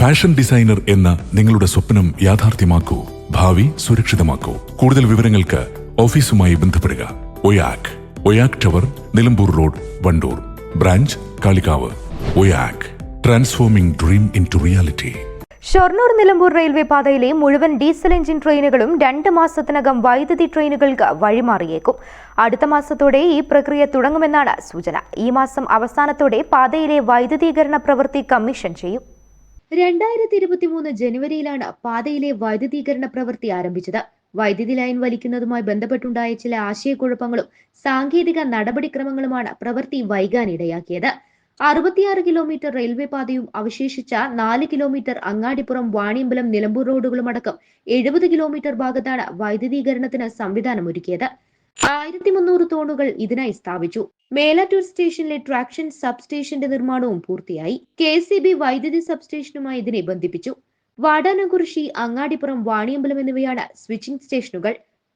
Fashion designer എന്ന നിങ്ങളുടെ സ്വപ്നം യാഥാർത്ഥ്യമാക്കൂ. ഭാവി സുരക്ഷിതമാക്കൂ. കൂടുതൽ വിവരങ്ങൾക്ക് ഓഫീസുമായി ബന്ധപ്പെടുക. ഒയാക്. ഒയാക് tower Nilambur road Wandoor. Branch Kalikavu. ഒയാക്. Transforming dream into reality. Shoranur Nilambur railway പാതയിലെ മുഴുവൻ ഡീസൽ എഞ്ചിൻ ട്രെയിനുകളും രണ്ട് മാസത്തിനകം വൈദ്യുതി ട്രെയിനുകൾക്ക് വഴിമാറിയേക്കും. അടുത്ത മാസത്തോടെ ഈ പ്രക്രിയ തുടങ്ങുമെന്നാണ് സൂചന. ഈ മാസം അവസാനത്തോടെ പാതയിലെ വൈദ്യുതീകരണ പ്രവൃത്തി കമ്മീഷൻ ചെയ്യും. രണ്ടായിരത്തി ഇരുപത്തി മൂന്ന് ജനുവരിയിലാണ് പാതയിലെ വൈദ്യുതീകരണ പ്രവൃത്തി ആരംഭിച്ചത്. വൈദ്യുതി ലൈൻ വലിക്കുന്നതുമായി ബന്ധപ്പെട്ടുണ്ടായ ചില ആശയക്കുഴപ്പങ്ങളും സാങ്കേതിക നടപടിക്രമങ്ങളുമാണ് പ്രവൃത്തി വൈകാനിടയാക്കിയത്. അറുപത്തിയാറ് കിലോമീറ്റർ റെയിൽവേ പാതയും അവശേഷിച്ച നാല് കിലോമീറ്റർ അങ്ങാടിപ്പുറം വാണിയമ്പലം നിലമ്പൂർ റോഡുകളും അടക്കം എഴുപത് കിലോമീറ്റർ ഭാഗത്താണ് വൈദ്യുതീകരണത്തിന് സംവിധാനം ഒരുക്കിയത് ആയിരത്തി മുന്നൂറ് തോണുകൾ ഇതിനായി സ്ഥാപിച്ചു. മേലാറ്റൂർ സ്റ്റേഷനിലെ ട്രാക്ഷൻ സബ്സ്റ്റേഷന്റെ നിർമ്മാണവും പൂർത്തിയായി. കെ സി ബി വൈദ്യുതി സബ് സ്റ്റേഷനുമായി ഇതിനെ ബന്ധിപ്പിച്ചു. വാടാനകുറിശി അങ്ങാടിപ്പുറം വാണിയമ്പലം എന്നിവയാണ് സ്വിച്ചിംഗ് സ്റ്റേഷനുകൾ.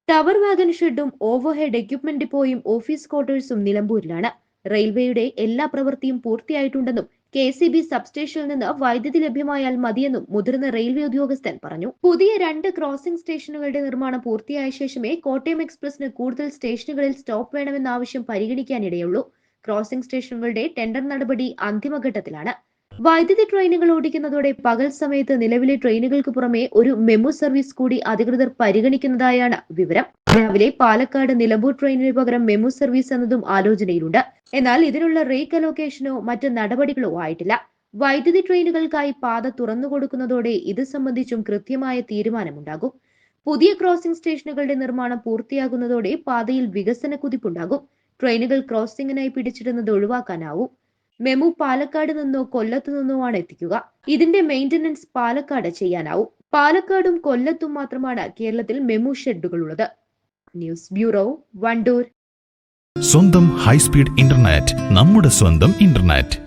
ടവർ വാഗൺ ഷെഡും ഓവർഹെഡ് എക്യുപ്മെന്റ് ഡിപ്പോയും ഓഫീസ് ക്വാർട്ടേഴ്സും നിലമ്പൂരിലാണ്. റെയിൽവേയുടെ എല്ലാ പ്രവൃത്തിയും പൂർത്തിയായിട്ടുണ്ടെന്നും കെ സി ബി സബ്സ്റ്റേഷനിൽ നിന്ന് വൈദ്യുതി ലഭ്യമായാൽ മതിയെന്നും മുതിർന്ന റെയിൽവേ ഉദ്യോഗസ്ഥൻ പറഞ്ഞു. പുതിയ രണ്ട് ക്രോസിംഗ് സ്റ്റേഷനുകളുടെ നിർമ്മാണം പൂർത്തിയായ ശേഷമേ കോട്ടയം എക്സ്പ്രസിന് കൂടുതൽ സ്റ്റേഷനുകളിൽ സ്റ്റോപ്പ് വേണമെന്ന ആവശ്യം പരിഗണിക്കാനിടയുള്ളൂ. ക്രോസിംഗ് സ്റ്റേഷനുകളുടെ ടെൻഡർ നടപടി അന്തിമഘട്ടത്തിലാണ്. വൈദ്യുതി ട്രെയിനുകൾ ഓടിക്കുന്നതോടെ പകൽ സമയത്ത് നിലവിലെ ട്രെയിനുകൾക്ക് പുറമെ ഒരു മെമു സർവീസ് കൂടി അധികൃതർ പരിഗണിക്കുന്നതായാണ് വിവരം. രാവിലെ പാലക്കാട് നിലമ്പൂർ ട്രെയിനിന് പകരം മെമു സർവീസ് എന്നതും ആലോചനയിലുണ്ട്. എന്നാൽ ഇതിനുള്ള റേക്ക് അലോക്കേഷനോ മറ്റ് നടപടികളോ ആയിട്ടില്ല. വൈദ്യുതി ട്രെയിനുകൾക്കായി പാത തുറന്നു കൊടുക്കുന്നതോടെ ഇത് സംബന്ധിച്ചും കൃത്യമായ തീരുമാനമുണ്ടാകും. പുതിയ ക്രോസിംഗ് സ്റ്റേഷനുകളുടെ നിർമ്മാണം പൂർത്തിയാകുന്നതോടെ പാതയിൽ വികസന കുതിപ്പുണ്ടാകും. ട്രെയിനുകൾ ക്രോസിംഗിനായി പിടിച്ചിടുന്നത് ഒഴിവാക്കാനാവും. മെമു പാലക്കാട് നിന്നോ കൊല്ലത്തു നിന്നോ ആണ് എത്തിക്കുക. ഇതിന്റെ മെയിന്റനൻസ് പാലക്കാട് ചെയ്യാനാവും. പാലക്കാടും കൊല്ലത്തും മാത്രമാണ് കേരളത്തിൽ മെമു ഷെഡുകൾ ഉള്ളത്. News bureau Wandoor. സ്വന്തം ഹൈസ്പീഡ് ഇന്റർനെറ്റ് നമ്മുടെ സ്വന്തം ഇന്റർനെറ്റ്